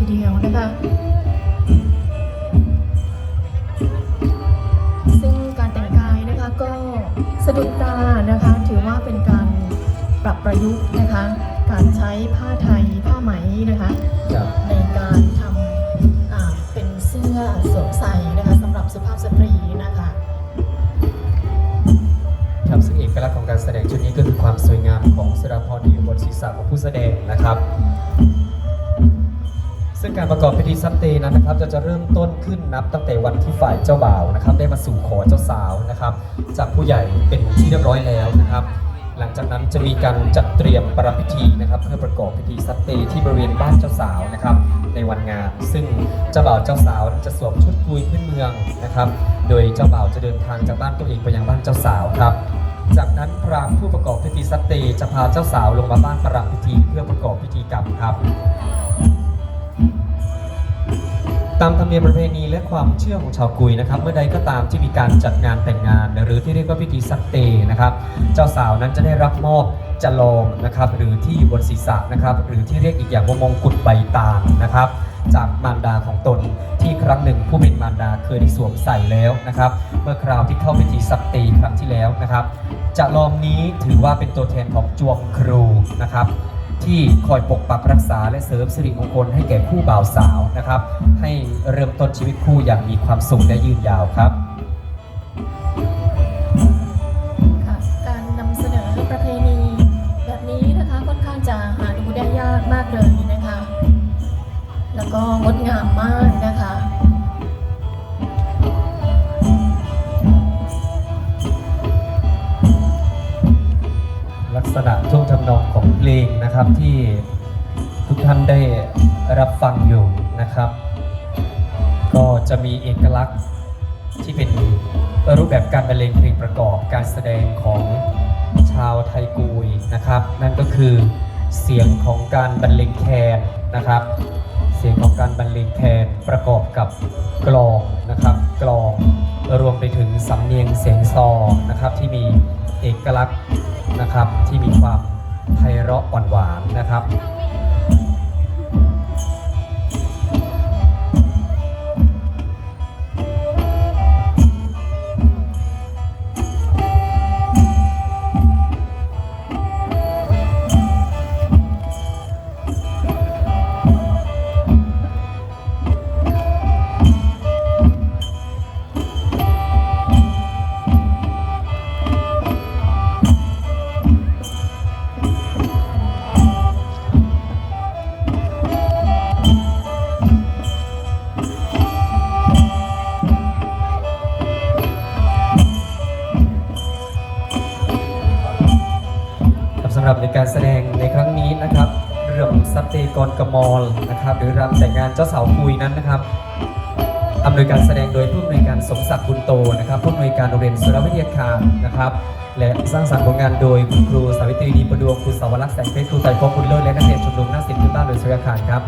ทีเดียวนะคะ ซึ่งการแต่งกายนะคะก็สะดุดตานะคะ ถือว่าเป็นการปรับประยุกต์นะคะ การใช้ผ้าไทยผ้าไหมนะคะครับในการทำอ่าเป็นเสื้อสวมใส่นะคะสำหรับสุภาพสตรีนะคะครับซึ่งเอกลักษณ์ของการแสดงชุดนี้ก็คือความสวยงามของสราพรที่อยู่บนศีรษะของผู้แสดงนะครับ ซึ่งการประกอบพิธีซับเตนั้นนะครับจะจะเริ่มต้นขึ้นนับตั้งแต่วันที่ฝ่ายเจ้าบ่าวนะครับ ได้มาสู่ขอเจ้าสาวนะครับ จากผู้ใหญ่เป็นที่เรียบร้อยแล้วนะครับ หลังจากนั้นจะมีการจัดเตรียมประพิธีนะครับเพื่อประกอบพิธีซับเตที่บริเวณบ้านเจ้าสาวนะครับ ในวันงาน ซึ่งเจ้าบ่าวเจ้าสาวจะสวมชุดกุยพื้นเมืองนะครับ โดยเจ้าบ่าวจะเดินทางจากบ้านตัวเองไปยังบ้านเจ้าสาวครับจากนั้นพราหมผู้ประกอบพิธีซัตเตจะพาเจ้าสาวลงมาบ้านประรำพิธีเพื่อประกอบพิธีกรรมครับ ตามธรรมเนียมประเพณีและความเชื่อของชาวกุยนะครับ เมื่อใดก็ตามที่มีการจัดงานแต่งงาน หรือที่เรียกว่าพิธีซัตเตนะครับ เจ้าสาวนั้นจะได้รับมอบจลองนะครับ หรือที่อยู่บนศีรษะนะครับ หรือที่เรียกอีกอย่างว่ามงกุฎใบตาลนะครับ จากมารดาของตนที่ครั้งหนึ่งผู้เป็นมารดาเคยได้สวมใส่แล้วนะครับ เมื่อคราวที่เข้าพิธีซัตเตครั้งที่แล้วนะครับจลองนี้ถือว่าเป็นตัวแทนของจวงครูนะครับ ที่คอยปกปักรักษาและเสริมสิริมงคลให้แก่คู่บ่าวสาวนะครับ ให้เริ่มต้นชีวิตคู่อย่างมีความสุขและยืนยาวครับค่ะการนำเสนอประเพณีแบบนี้นะคะค่อนข้างจะหาดูได้ยากมากเลยนะคะ แล้วก็งดงามมากนะคะลัก การบรรเลงเพลงประกอบการแสดงของชาวไทยกุยนะครับ นั่นก็คือเสียงของการบรรเลงแคนนะครับ เสียงของการบรรเลงแคนประกอบกับกลองนะครับกลองรวมไปถึงสำเนียงเสียงซอนะครับที่มีเอกลักษณ์นะครับที่มีความไพเราะอ่อนหวานนะครับ แสดงในครั้งนี้นะครับ เรื่องสัตเตกรกมอลนะครับ หรือรำแต่งงานเจ้าสาวคุยนั้นนะครับอำนวยการแสดงโดยผู้อำนวยการสมศักดิ์บุญโตนะครับผู้อำนวยการโรงเรียนสุรวิทยาคารนะครับ และสร้างสรรค์ผลงานโดยคุณครูสาวิตรีดีประดวงครูสาวรักษ์แสงเพชรครูไต่พงบุญเลิศและนักเรียนชมรมนักศิลป์พื้นบ้านโดยสุรยาคารครับ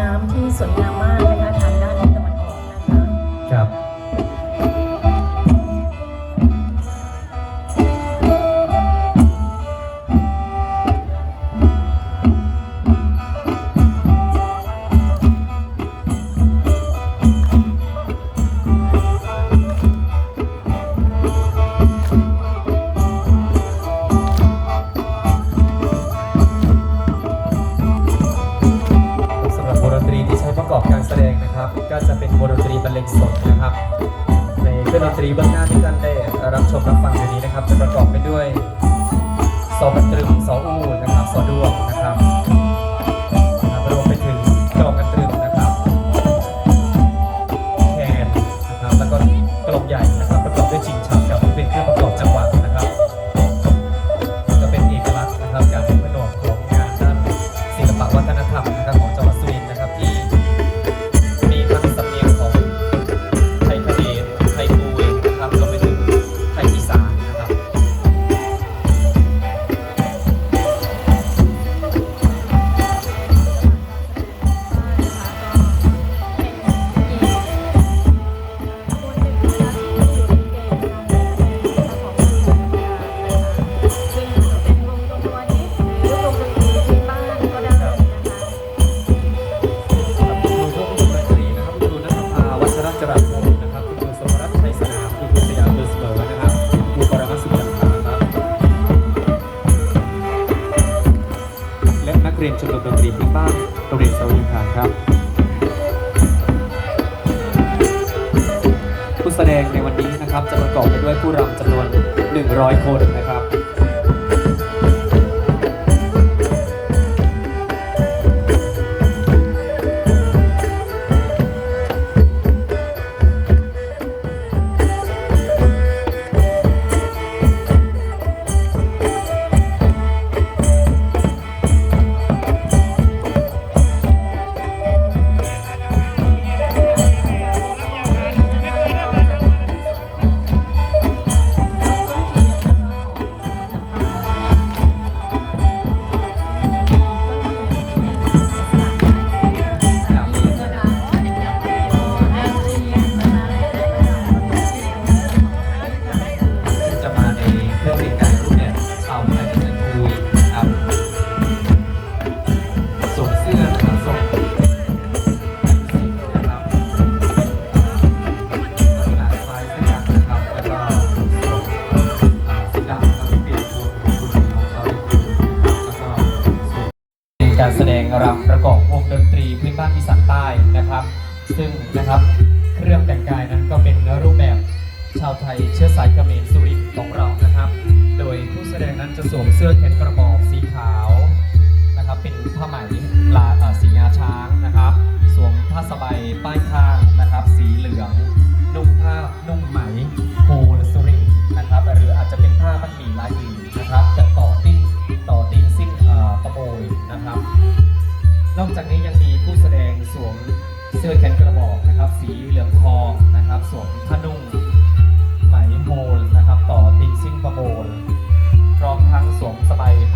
น้ำที่สวยงามมาก กอบการแสดงนะครับ ก็จะเป็นวงดนตรีบรรเลงสดนะครับ ในเครื่องดนตรีเบื้องหน้าที่ท่านได้รับชมรับฟังอยู่นี้นะครับ จะประกอบไปด้วยซอบันตรึมซออูนะครับซอดู ซึ่งนะครับเครื่องแต่งกายนั้นก็เป็นรูปแบบชาวไทยเชื้อสายเขมรสุริ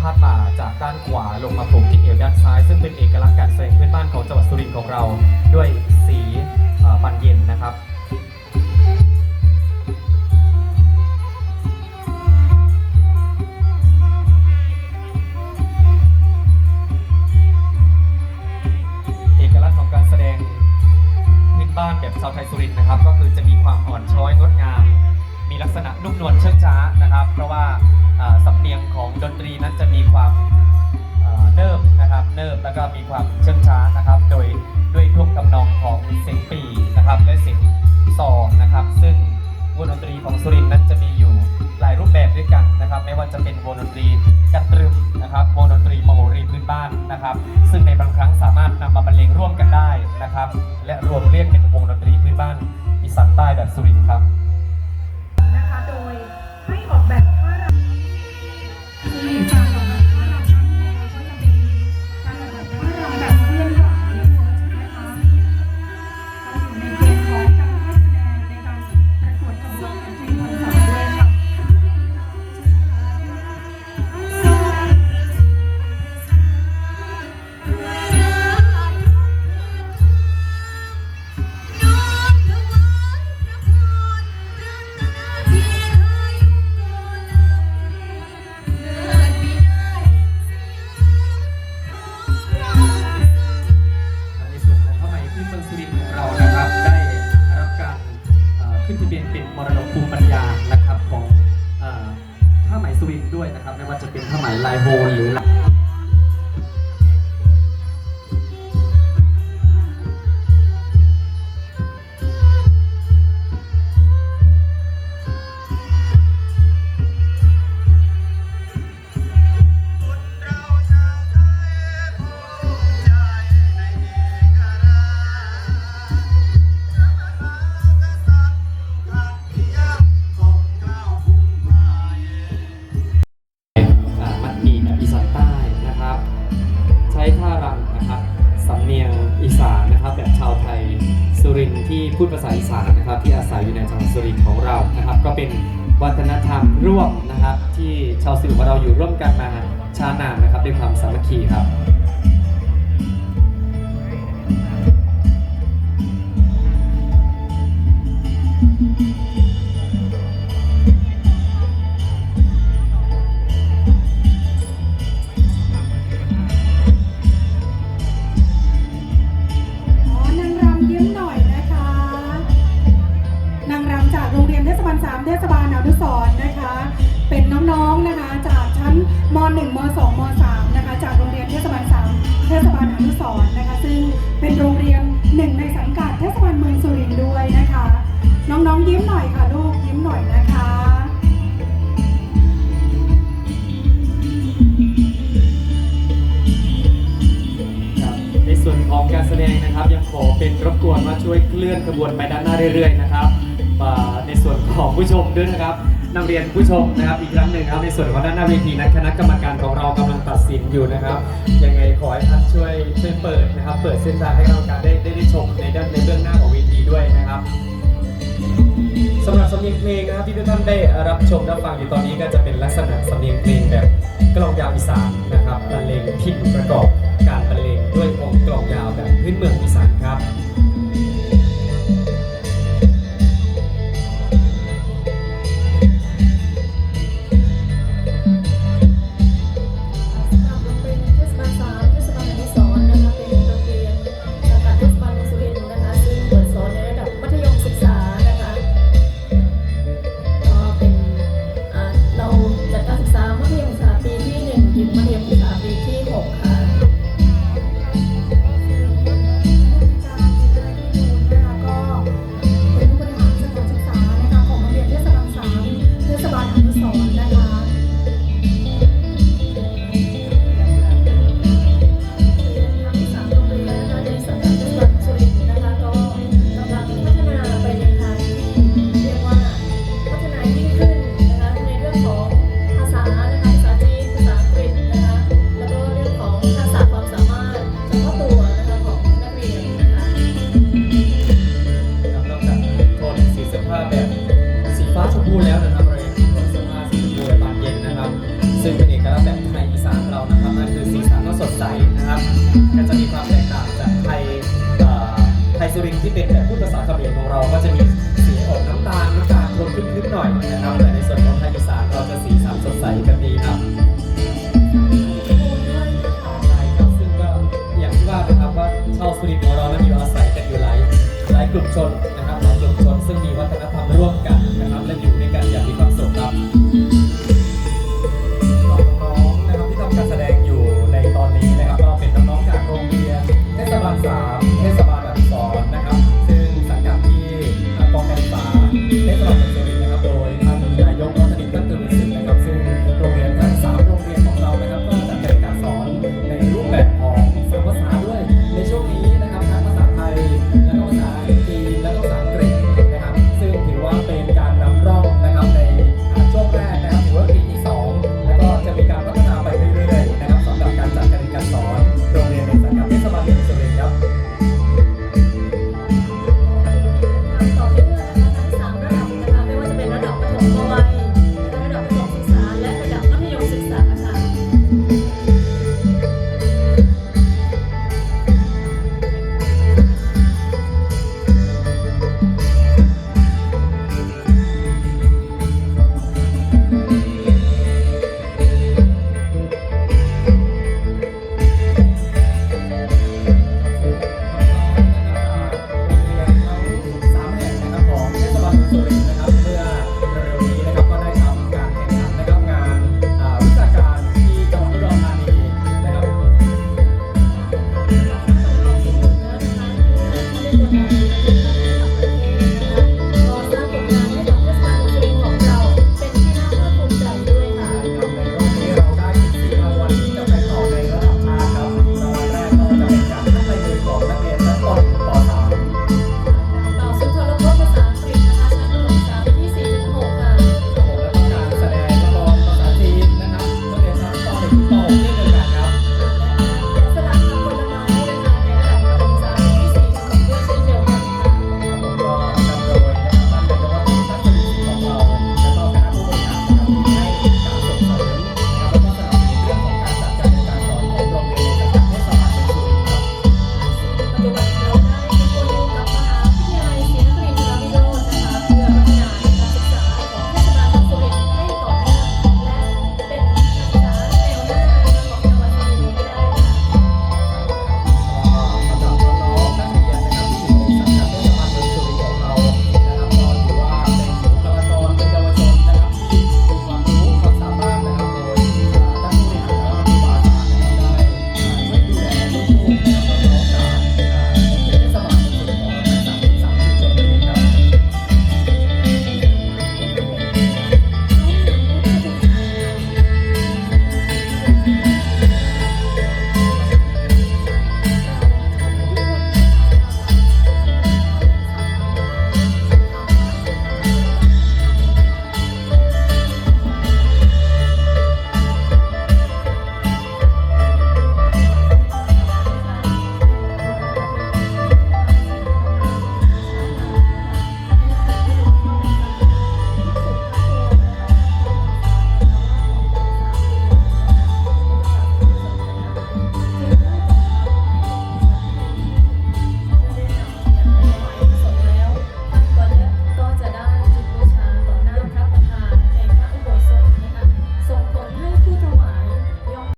ผ้าป่าจากด้านขวาลงมาผูกที่เอวด้านซ้าย ซึ่งเป็นเอกลักษณ์การแสดงพื่อนบ้านของจังหวัดสุรินทร์ของเรา ด้วยสีบานเย็นนะครับ เนิบแล้วก็มีความเชื่องช้า ขึ้นทะเบียนเป็นมรดกภูมิปัญญานะครับของผ้าไหมสวิงด้วยนะครับ ไม่ว่าจะเป็นผ้าไหมลายโฮนหรือ ช้านานนะครับเป็นความสามัคคีครับ เลื่อนขบวนไปด้านหน้าเรื่อยๆนะครับในส่วนของผู้ชมด้วยนะครับนักเรียนผู้ชมนะครับอีกครั้งหนึ่งครับในส่วนของด้านหน้าเวทีนักคณะกรรมการของเรากำลังตัดสินอยู่นะครับยังไงขอให้ท่านช่วยช่วยเปิดนะครับ เปิดเส้นทางให้เรรการได้ได้ชมในด้านในเรื่องหน้าของเวทีด้วยนะครับสำหรับสำเนียงเพลงนะครับที่ทุกท่านได้รับชมรับฟังอยู่ตอนนี้ก็จะเป็นลักษณะสำเนียงเพลงแบบกลองยาวอีสานนะครับบะเลงพิมประกอบ ชุมชนนะครับ